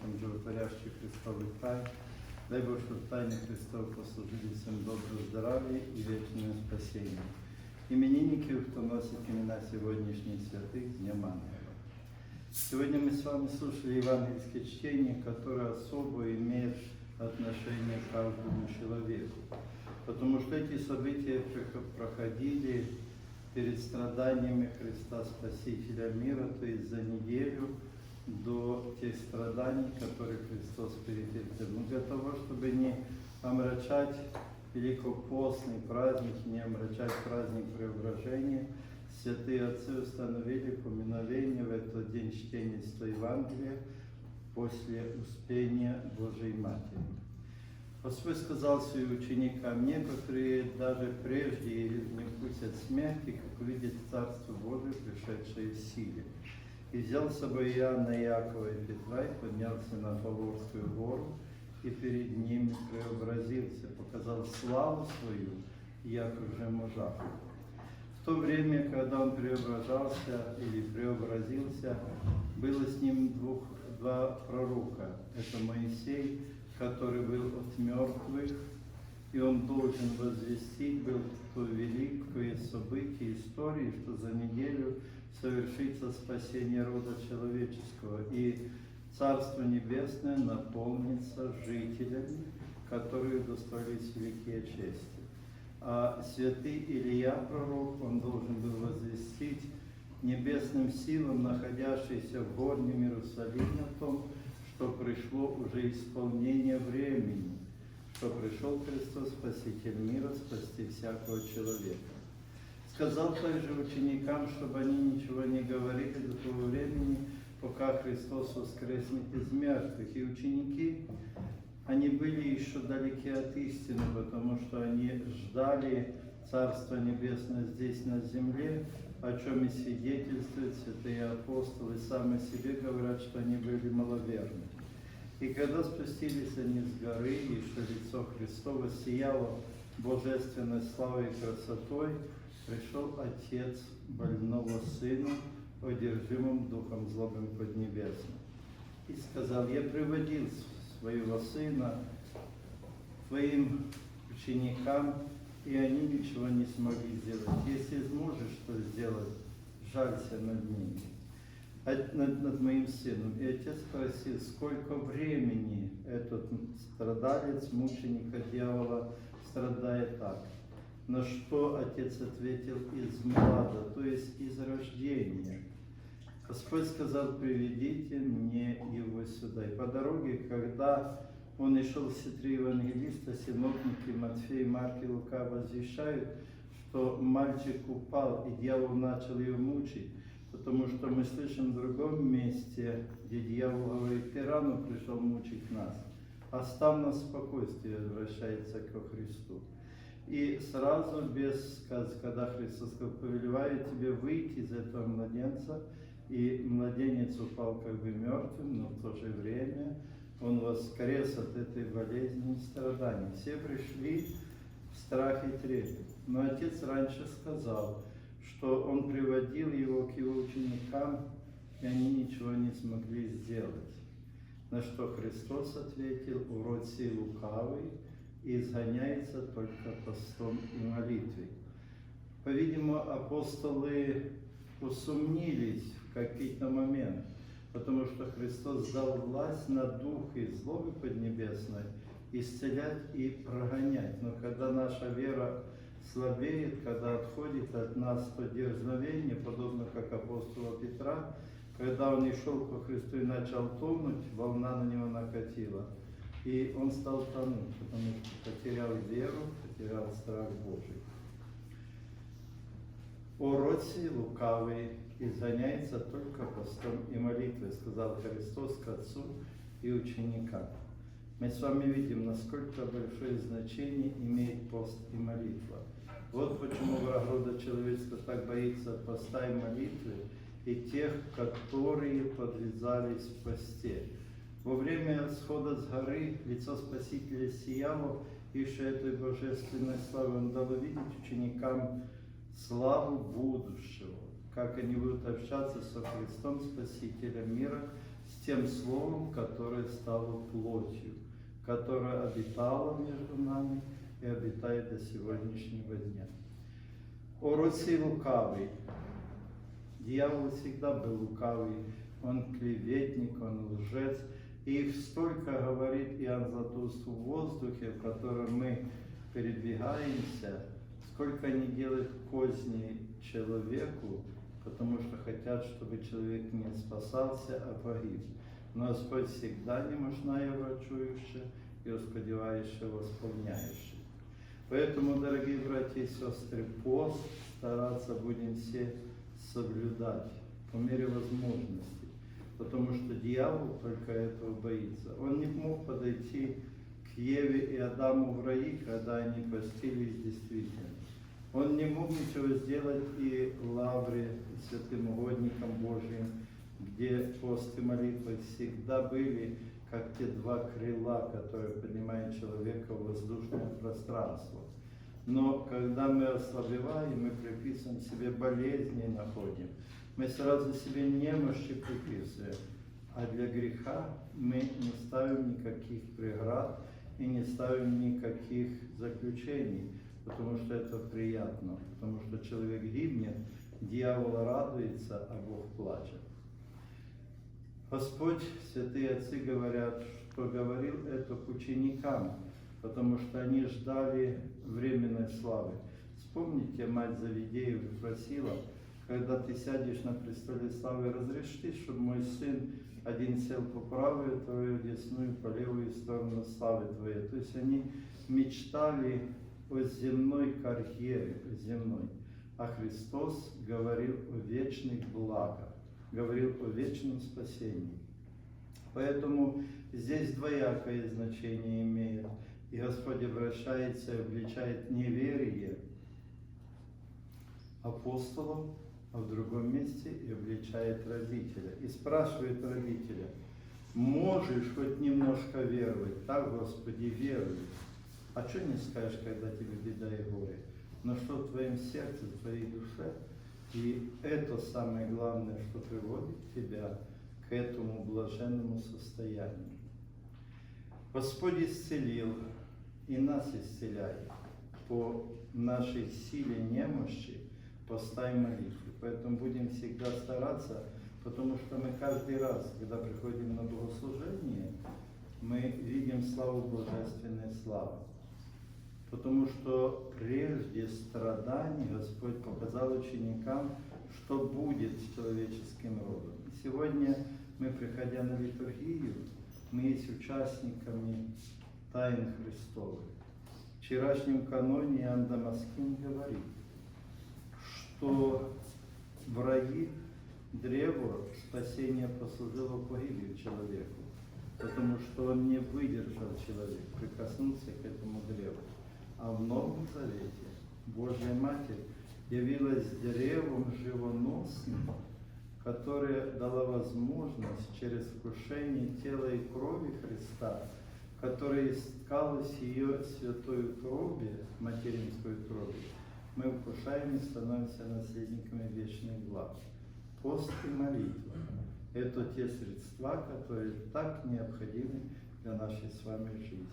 понятием животворящий Христовый тай. Дай Бог, чтобы тайны Христов послужили всем доброе здравие и вечное спасение. Именинники, кто носит имена сегодняшних святых, с Днем Ангела. Сегодня мы с вами слушали евангельское чтение, которое особо имеет отношение к каждому человеку. Потому что эти события проходили перед страданиями Христа Спасителя мира, то есть за неделю до тех страданий, которые Христос перетерпел. Но для того, чтобы не омрачать великопостный праздник, не омрачать праздник преображения, святые отцы установили поминовение в этот день чтения Евангелия после успения Божьей Матери. Господь сказал своим ученикам, некоторые даже прежде не вкусят смерти, как увидят Царство Божие, пришедшее в силе. И взял с собой Иоанна, Иакова и Петра и поднялся на Фаворскую гору, и перед ними преобразился, показал славу свою, як уже мужа. В то время, когда он преображался или преобразился, было с ним двух, два пророка. Это Моисей, который был от мертвых, и он должен возвестить был то великое событие истории, что за неделю совершится спасение рода человеческого, и Царство Небесное наполнится жителями, которые удостоились великие чести. А святый Илья, пророк, он должен был возвестить небесным силам, находящимся в горнем Иерусалиме, о том, что пришло уже исполнение времени, что пришел Христос, Спаситель мира, спасти всякого человека. Сказал также ученикам, чтобы они ничего не говорили до того времени, пока Христос воскреснет из мертвых. И ученики, они были еще далеки от истины, потому что они ждали Царства Небесное здесь на земле, о чем и свидетельствуют святые апостолы, сами себе говорят, что они были маловерны. И когда спустились они с горы, и что лицо Христово сияло божественной славой и красотой, пришел отец больного сына, одержимым духом злобным поднебесным. И сказал, я приводил своего сына твоим ученикам, и они ничего не смогли сделать. Если сможешь что сделать, жалься над ними, над, над моим сыном. И отец спросил, сколько времени страдалец, мученика дьявола, страдает так. На что отец ответил из млада, то есть из рождения. Господь сказал, приведите мне его сюда. И по дороге, когда он и шел все три евангелиста, синопники Матфей, Марк и Лука возвещают, что мальчик упал, и дьявол начал его мучить, потому что мы слышим в другом месте, где дьявол говорит, ты рано пришел мучить нас, оставь нас в спокойствии, возвращается ко Христу. И сразу, без, когда Христос повелеваю тебе выйти из этого младенца, и младенец упал как бы мертвым, но в то же время он воскрес от этой болезни и страданий. Все пришли в страх и трепет. Но отец раньше сказал, что он приводил его к его ученикам, и они ничего не смогли сделать. На что Христос ответил, сей лукавый, и изгоняется только постом и молитвой. По-видимому, апостолы усомнились в какие-то моменты, потому что Христос дал власть на дух и злобы поднебесной исцелять и прогонять. Но когда наша вера слабеет, когда отходит от нас то дерзновение, подобно как апостола Петра, когда он и шел по Христу и начал тонуть, волна на него накатила. И он стал тонуть, потому что потерял веру, потерял страх Божий. Уроцы лукавый изгоняется только постом и молитвой, сказал Христос к Отцу и ученикам. Мы с вами видим, насколько большое значение имеет пост и молитва. Вот почему враг рода человечества так боится поста и молитвы и тех, которые подвязались в посте. Во время схода с горы лицо Спасителя сияло, и что этой божественной славы он дал увидеть ученикам славу будущего, как они будут общаться со Христом, Спасителем мира, с тем Словом, которое стало плотью, которое обитало между нами и обитает до сегодняшнего дня. О Руси лукавый. Дьявол всегда был лукавый, он клеветник, он лжец. И столько говорит Иоанн Златоуст в воздухе, в котором мы передвигаемся, сколько они делают козни человеку, потому что хотят, чтобы человек не спасался, а погиб. Но Господь всегда не його чуючи и сподіваючи, восполняющий. Поэтому, дорогие братья и сестры, пост стараться будем все соблюдать по мере возможности, потому что дьявол только этого боится. Он не мог подойти к Еве и Адаму в раю, когда они постились действительно. Он не мог ничего сделать и лавре святым угодником Божьим, где пост и молитва всегда были, как те два крыла, которые поднимают человека в воздушное пространство. Но когда мы ослабеваем, мы приписываем себе болезни находим. Мы сразу себе немощи приписываем. А для греха мы не ставим никаких преград и не ставим никаких заключений, потому что это приятно, потому что человек гибнет, дьявол радуется, а Бог плачет. Господь, святые отцы говорят, что говорил это к ученикам, потому что они ждали временной славы. Вспомните, мать Завидеев просила, когда ты сядешь на престоле славы, разреши, чтобы мой сын один сел по правую твою десную, по левую сторону славы твоей. То есть они мечтали о земной карьере, земной. А Христос говорил о вечных благах, говорил о вечном спасении. Поэтому здесь двоякое значение имеет. И Господь обращается и обличает неверие апостолов, а в другом месте и обличает родителя. И спрашивает родителя, можешь хоть немножко веровать? Так, Господи, верую. А что не скажешь, когда тебе беда и горе? Но что в твоем сердце, в твоей душе? И это самое главное, что приводит тебя к этому блаженному состоянию. Господь исцелил и нас исцеляет по нашей силе немощи, поста и молитвы. Поэтому будем всегда стараться, потому что мы каждый раз, когда приходим на богослужение, мы видим славу божественной славы. Потому что прежде страданий Господь показал ученикам, что будет с человеческим родом. Сегодня мы, приходя на литургию, мы есть участниками тайн Христовых. Вчерашнем каноне Иоанн Дамаскин говорит, что в раю древо спасения послужило погибель человеку, потому что он не выдержал человек, прикоснулся к этому древу. А в Новом Завете Божья Матерь явилась древом живоносным, которое дало возможность через вкушение тела и крови Христа, которое искалось ее святой крови, материнской крови, мы вкушаем и становимся наследниками вечных благ. Пост и молитва – это те средства, которые так необходимы для нашей с вами жизни.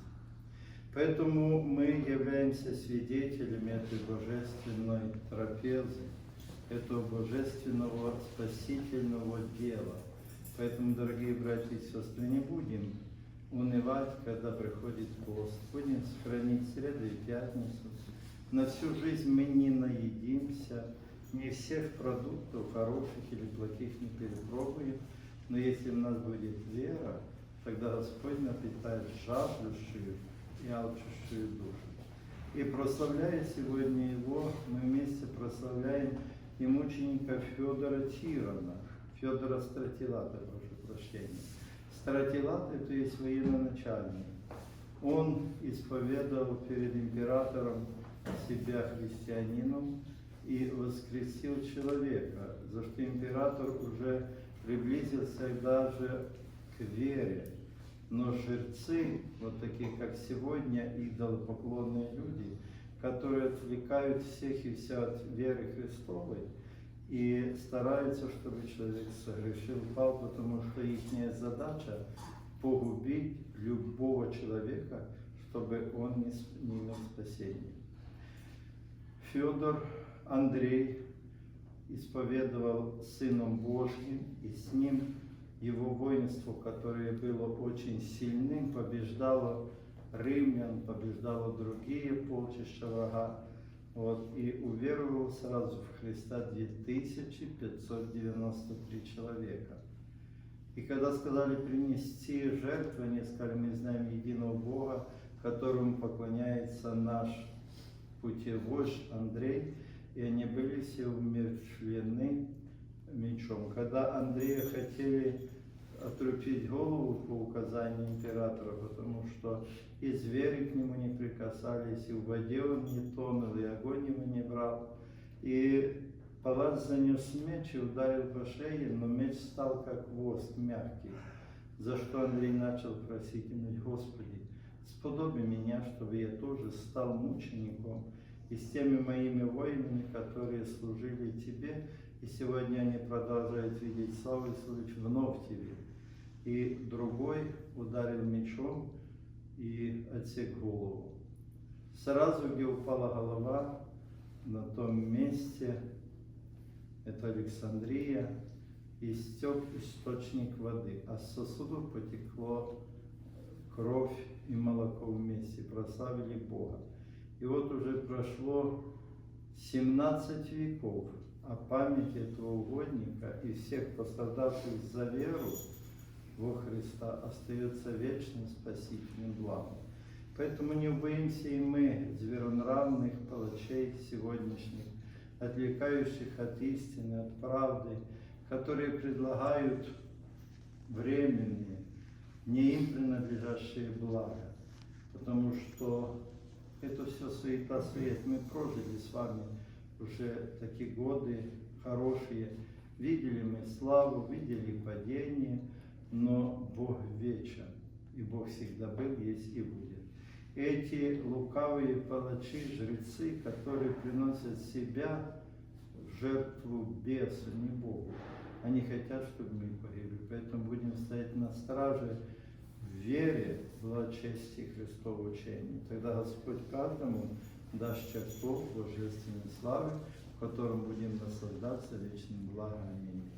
Поэтому мы являемся свидетелями этой божественной трапезы, этого божественного спасительного дела. Поэтому, дорогие братья и сестры, не будем унывать, когда приходит. Будем сохранить среду и пятницу. На всю жизнь мы не наедимся, не всех продуктов, хороших или плохих, не перепробуем. Но если у нас будет вера, тогда Господь напитает жаждущую и алчущую душу. И прославляя сегодня его, мы вместе прославляем и мученика Федора Тирона, Федора Стратилата, прошу прощения. Стратилат это есть военноначальник. Он исповедовал перед императором себя христианином и воскресил человека, за что император уже приблизился даже к вере. Но жрецы, вот такие как сегодня, идолопоклонные люди, которые отвлекают всех и вся от веры Христовой, и стараются, чтобы человек согрешил, пал, потому что их задача погубить любого человека, чтобы он не, имел спасения. Федор Андрей исповедовал Сыном Божьим, и с ним его воинство, которое было очень сильным, побеждало римлян, побеждало другие полчища врага. Вот, и уверовал сразу в Христа 2593 человека. И когда сказали принести жертву, они сказали, мы знаем единого Бога, которому поклоняется наш путеводж Андрей, и они были все умершлены мечом. Когда Андрея хотели отрубить голову по указанию императора, потому что и звери к нему не прикасались, и в воде он не тонул, и огонь его не брал. И палач занес меч и ударил по шее, но меч стал как воск, мягкий, за что Андрей начал просить и Господи, сподоби меня, чтобы я тоже стал мучеником, и с теми моими воинами, которые служили Тебе, и сегодня они продолжают видеть славу и вновь Тебе. И другой ударил мечом и отсек голову. Сразу, где упала голова, на том месте, это Александрия, истек источник воды, а с сосудов потекло кровь и молоко вместе, прославили Бога. И вот уже прошло 17 веков, а память этого угодника и всех пострадавших за веру во Христа остается вечным спасительным благом. Поэтому не боимся и мы зверонравных палачей сегодняшних, отвлекающих от истины, от правды, которые предлагают временные, не им принадлежащие блага. Потому что это все суета, свет. Мы прожили с вами уже такие годы хорошие. Видели мы славу, видели падение, но Бог вечен. И Бог всегда был, есть и будет. Эти лукавые палачи, жрецы, которые приносят себя в жертву бесу, не Богу, они хотят, чтобы мы погибли. Поэтому будем стоять на страже вере, благочестии Христового учения. Тогда Господь каждому даст чертог божественной славы, в котором будем наслаждаться вечным благом. Аминь.